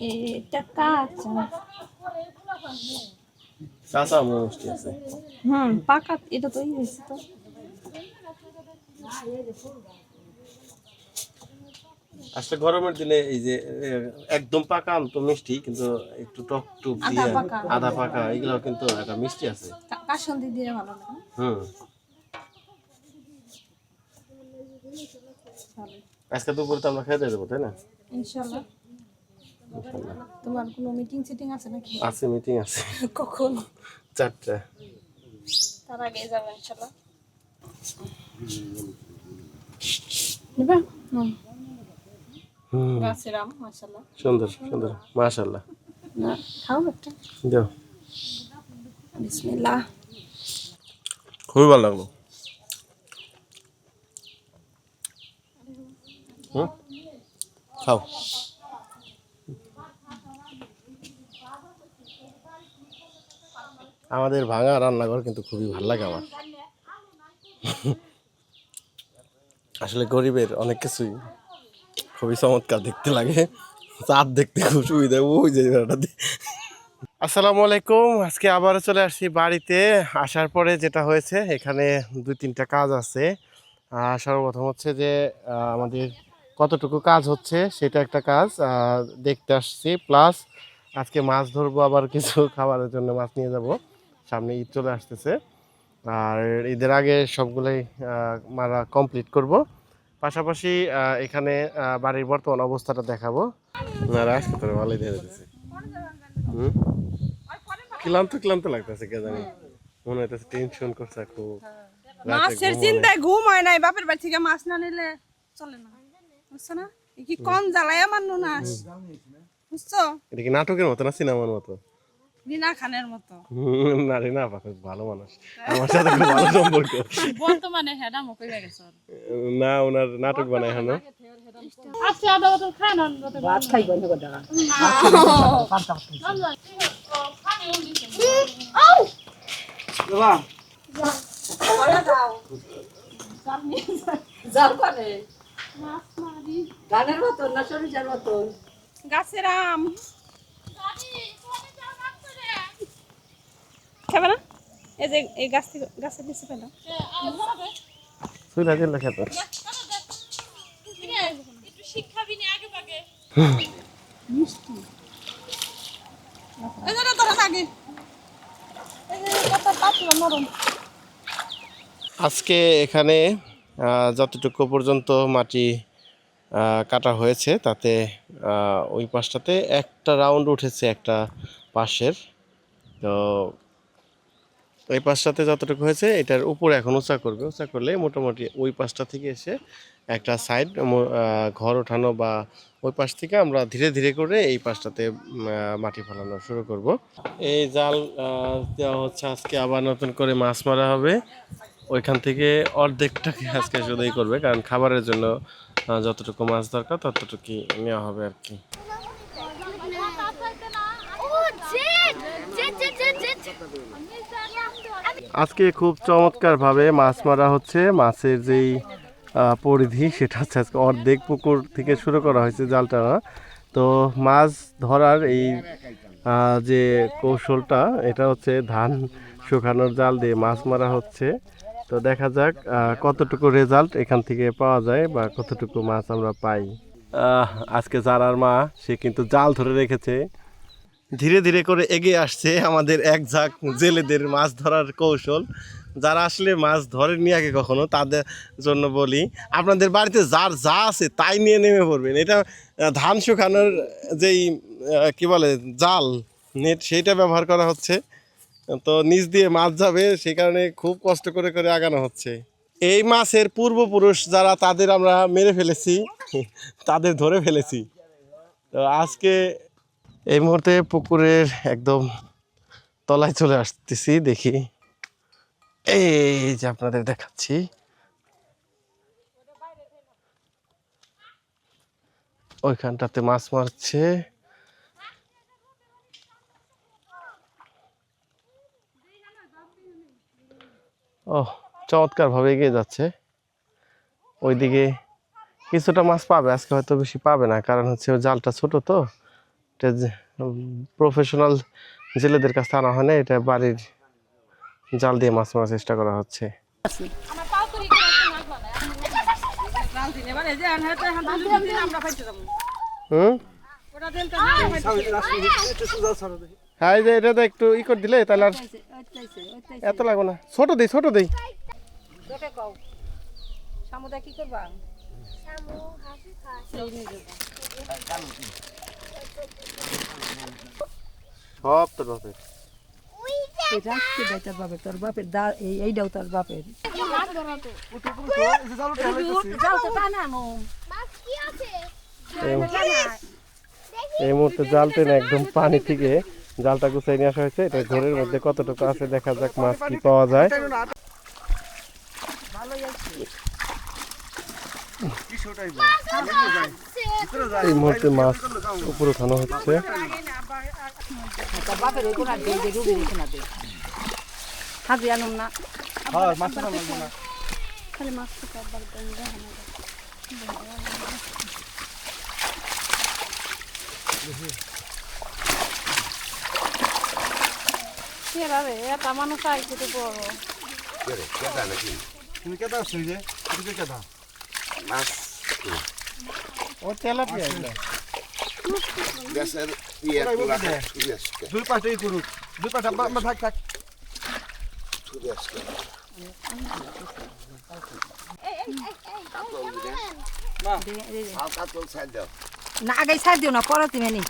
এটা কাঁচা চাচা মিষ্টি আছে হুম পাকা এটা তো হয়েছে তো আসলে গরমের দিনে এই যে একদম পাকা আম তো মিষ্টি কিন্তু একটু টক টুক দিয়ে পাকা। আধা পাকা এগুলো কিন্তু একটা মিষ্টি আছে কা- কাসন্দি দিয়ে ভালো লাগে হুম আজকে দুপুরে তো আমরা খেতে দেবো তাই না। তোমার কোনো মিটিং সিটিং আছে নাকি? আছে মিটিং আছে। কখন? চারটা। তার আগে যাব ইনশাল্লাহ নেবা? হুম। গাছের সুন্দর সুন্দর। মাশাল্লাহ না খাও একটা। বিসমিল্লাহ। খুবই ভালো লাগল। খাও। আমাদের ভাঙা রান্নাঘর কিন্তু খুবই ভালো লাগে আমার। আসলে গরিবের অনেক কিছুই খুবই চমৎকার দেখতে লাগে। চাঁদ দেখতে খুব সুবিধা। ওই যে আসসালামু আলাইকুম। আজকে আবারও চলে আসছি বাড়িতে। আসার পরে যেটা হয়েছে, এখানে দুই তিনটা কাজ আছে। সর্বপ্রথম হচ্ছে যে আমাদের কতটুকু কাজ হচ্ছে সেটা একটা কাজ দেখতে আসছি। প্লাস আজকে মাছ ধরবো আবার কিছু খাবারের জন্য মাছ নিয়ে যাব। সামনে ঈদ চলে আসতেছে। আর ঈদের আগে সবগুলোই মারা কমপ্লিট করব। পাশাপাশি এখানে বাড়ির বর্তমান অবস্থাটা দেখাবো। আর আজকে তোর ভালোই ক্লান্ত ক্লান্ত লাগতেছে কে জানি। মনে হইতেছে টেনশন করছে খুব মাছের চিন্তায় ঘুম হয় নাই বাপের বাড়ি থেকে মাছ না নিলে চলে না। বুঝছ না? কি কম জ্বালায় আমার বুঝছ? এটা কি নাটকের মতো না সিনেমার মতো? বিনা খানের মতো। না রে না পাখি ভালো মানুষ। আমার সাথে খুব ভালো সম্পর্ক। বর্তমানে হেডা মুখে গেছে না ওনার নাটক বানায় হ্যাঁ আজকে আদা খান ভাত খাইব গাছের আম। খাবে না? এই যে, এই গাছ থেকে, গাছের নিচে জিল্লা খেতে। আজকে এখানে যতটুকু পর্যন্ত মাটি কাটা হয়েছে, তাতে ওই পাশটাতে একটা রাউন্ড উঠেছে একটা পাশের। তো ওই পাশটাতে যতটুকু হয়েছে, এটার উপরে এখন উঁচা করবে। উঁচা করলে মোটামুটি ওই পাশটা থেকে এসে একটা সাইড ঘর ওঠানো বা ওই পাশ থেকে আমরা ধীরে ধীরে করে এই পাশটাতে মাটি ফেলানো শুরু করব। এই জাল দেওয়া হচ্ছে আজকে, আবার নতুন করে মাছ মারা হবে। ওইখান থেকে অর্ধেকটাকে আজকে শুধুই করবে, কারণ খাবারের জন্য যতটুকু মাছ দরকার ততটুকুই নেওয়া হবে আর কি। আজকে খুব চমৎকারভাবে মাছ মারা হচ্ছে। মাছের যেই পরিধি, সেটা হচ্ছে আজকে অর্ধেক পুকুর থেকে শুরু করা হয়েছে জালটা। তো মাছ ধরার এই যে কৌশলটা, এটা হচ্ছে ধান শুকানোর জাল দিয়ে মাছ মারা হচ্ছে। তো দেখা যাক কতটুকু রেজাল্ট এখান থেকে পাওয়া যায় বা কতটুকু মাছ আমরা পাই। আজকে জারার মা, সে কিন্তু জাল ধরে রেখেছে। ধীরে ধীরে করে এগিয়ে আসছে আমাদের এক ঝাঁক জেলেদের মাছ ধরার কৌশল। যারা আসলে মাছ ধরেননি আগে কখনো, তাদের জন্য বলি, আপনাদের বাড়িতে যার যা আছে তাই নিয়ে নেমে পড়বেন। এটা ধান শুকানোর যেই কি বলে, জাল, নেট, সেইটা ব্যবহার করা হচ্ছে। তো নিচ দিয়ে মাছ যাবে সেই কারণে খুব কষ্ট করে করে আগানো হচ্ছে। এই মাছের পূর্বপুরুষ যারা, তাদের আমরা মেরে ফেলেছি, তাদের ধরে ফেলেছি। তো আজকে এই মুহূর্তে পুকুরের একদম তলায় চলে আসতেছি, দেখি। এই যে আপনাদের দেখাচ্ছি। ওইখানটাতে মাছ মারছে। ও চমৎকার ভাবে এগিয়ে যাচ্ছে। ওইদিকে কিছুটা মাছ পাবে, আজকে হয়তো বেশি পাবে না, কারণ হচ্ছে জালটা ছোট তো। এটা প্রফেশনাল জেলেদের কাছে আনা হয় না, এটা বাড়ির জাল দিয়ে মাছ মারার চেষ্টা করা হচ্ছে। হ্যাঁ যে, এটা একটু ই করে দিলে তাহলে আর এত লাগবে না। ছোট দেই ছোট দেই। সামুদা কি করবা সব তোর বাপের। রাখতে দেয় তোর বাপের? তোর বাপের দা এই এইটাও তোর বাপের। এই মুহূর্তে জাল টেনে একদম পানি থেকে জালটা গুছাই নিয়ে আসা হয়েছে। এটা ঘরের মধ্যে কতটুকু আছে দেখা যাক মাছ কি পাওয়া যায়। এই মুহূর্তে মাছ উপরে উঠানো হচ্ছে। তোর বাপের ওই কোনা দে দে রুবি রেখে না দে হাজি আনুম না খালি মাছ। ও তেলাপিয়া। দেশের ইয়ে দুই পাশটাই করুক। দুই পাশটা থাক থাক। না আগে ছাড় দিও না পরে তুমি নি।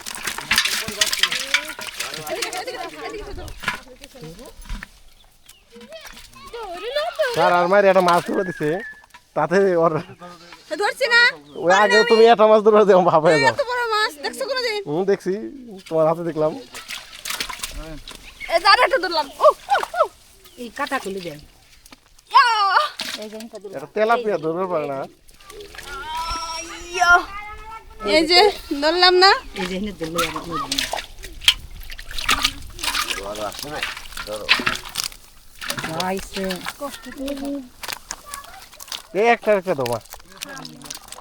স্যার আর মায়ের একটা মাছ ধরে দিছে। তাতে ওর ধরছি না। ওই আগে তুমি একটা মাছ ধরে দিয়ে ভাব হয়ে যাও এত বড় মাছ দেখছ কোনো দিন হুম দেখছি তোমার হাতে দেখলাম। এই দাঁড়া একটা ধরলাম। এই কাটা খুলে দেন। এটা তেলাপিয়া ধরতে পারে না। এই যে ধরলাম না। বড় আসে না এই একটা একটা তোমার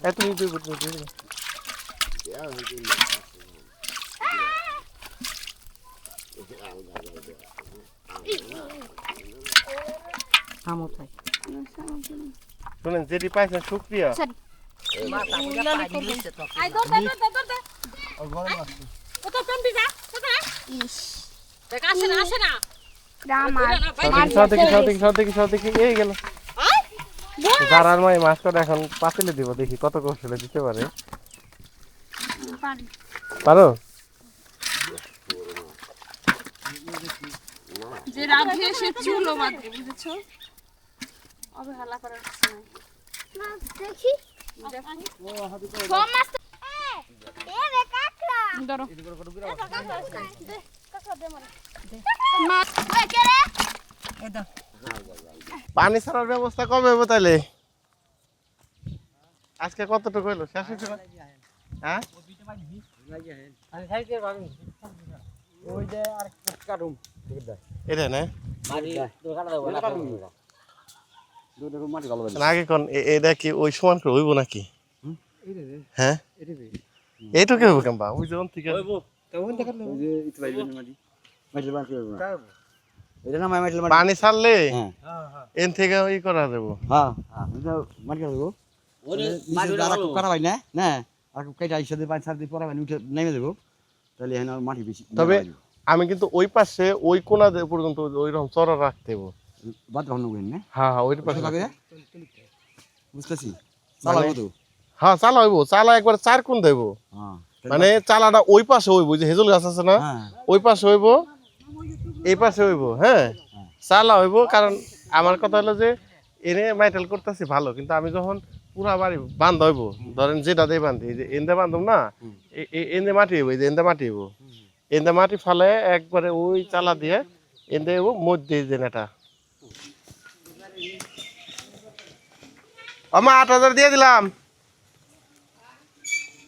এই তুমি শুনেন যেটি পাইছেন শুক্রিয়া দেখি সব দেখি সব দেখি সব দেখি এই গেল। যারার মাই মাছ কটা এখন পাতিলে দিব দেখি কত কৌশলে দিতে পারে। পারো? যে রাধে সে চুলো বাঁধে বুঝেছ? অবহেলা করার কিছু নাই। দেখি। ধরো। পানি ছাড়ার ব্যবস্থা কবে হবে তাহলে? আজকে কতটুকু হইল? শেষ হয়েছে না? হ্যাঁ? ওই যে এটা না? দুটো মাটি ভালো না, আগে কোন এটা কি ওই সমান করে হইব নাকি? হ্যাঁ? এইটুকু হইব কেমবা? ওই যখন থেকে। এটা না মাটি মাটি। পানি ছাড়লে হ্যাঁ। এন থেকে ই করা হ্যাঁ হ্যাঁ পাই না না আর কেটে আইসা দিয়ে পাঁচ সাত দিয়ে পরে উঠে নেমে দেবো। তাহলে এখানে আর মাটি বেশি তবে আমি কিন্তু ওই পাশে ওই কোনা পর্যন্ত ওই রকম চড়া রাখতে হইব বাদ করেন না? হ্যাঁ হ্যাঁ ওই পাশে। লাগে? বুঝতেছি। চালাবো তো? হ্যাঁ চালা হইব। চালা একবার চার কোন দেব। হ্যাঁ মানে চালাটা ওই পাশে হইব যে হেজুল গাছ আছে না? হ্যাঁ। ওই পাশে হইব। এই পাশে হইব হ্যাঁ? চালা হইব কারণ আমার কথা হলো যে এনে মাইটাল করতেছি ভালো কিন্তু আমি যখন পুরা বাড়ি বান্ধ হইব ধরেন যেটা দিয়ে বান্ধি যে এন্দে বান্ধব না এ- এ- এন্দে মাটি হইব এই যে এন্দে মাটি হইব। এন্দে মাটি ফালে একবারে ওই চালা দিয়ে এন্দে হইব মধ্যে যে নেটা আমার আট হাজার দিয়ে দিলাম।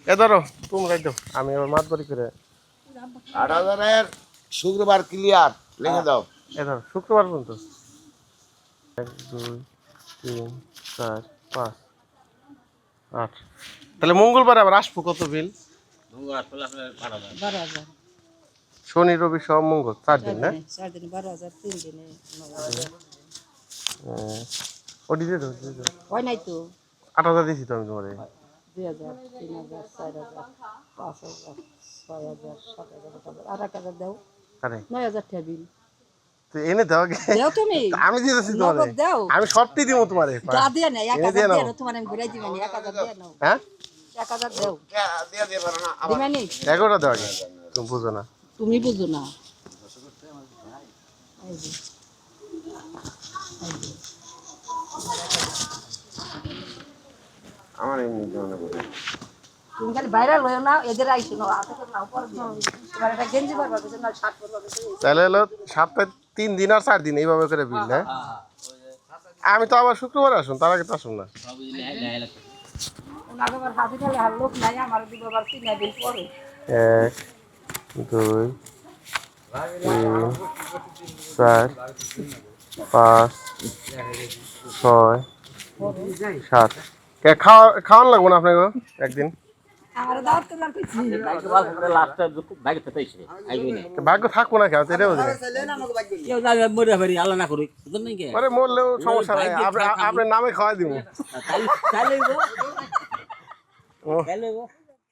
এ ধরো তোমরাই দাও আমি আবার মাছ বাড়ি করে আট হাজারের শুক্রবার ক্লিয়ার লিখে দাও। এ ধরো শুক্রবার পর্যন্ত। এক দুই তিন চার পাঁচ আট। তাহলে মঙ্গলবার আবার আসব কত বিল? হাজার। শনি রবি সব মঙ্গল চার দিন না? চার দিনে বারো হাজার তিন দিনে নয় হাজার ওটি দিয়ে দাও, হয় নাই তো? আট হাজার দিয়েছি তো আমি তোমার। দুই হাজার তিন হাজার চার হাজার পাঁচ হাজার ছয় হাজার সাত হাজার আট হাজার আর এক হাজার দাও। তো এনে দাও দাও তুমি। আমি দিতেছি তোমার। দাও। আমি সবটি দিব তোমারে। গা দিয়ে না এক এনে হাজার দিয়ে দিয়ে নাও। নাও তোমার আমি ঘুরাই দিবেন। এক হাজার দিয়ে নাও। হ্যাঁ? এক হাজার দাও। দিয়ে দিয়ে পারো না দিবেনি? এগারোটা দাও আগে তুমি বুঝো না। তুমি বুঝো না। এই যে। আমার এমনি মনে করে তুমি খালি বাইরে লয় না এদের আইসো না হাতে নাও পরে এবার একটা গেঞ্জি পরবা কিছু না শার্ট পরবা তাহলে হলো সপ্তাহে তিন দিন আর চার দিন এইভাবে করে বিল হ্যাঁ? আমি তো আবার শুক্রবার আসুন তার আগে তো আসুন না। এক দুই তিন চার পাঁচ ছয় সাত। খাওয়া খাওয়ান লাগবো না আপনাকে? একদিন। ভাগ্য থাকব না কেন? এটাও বুঝি না। কেউ যাবে মরে পারি আল্লাহ না করুক আরে মরলেও সমস্যা নাই আপনার নামে খাওয়াই দিব।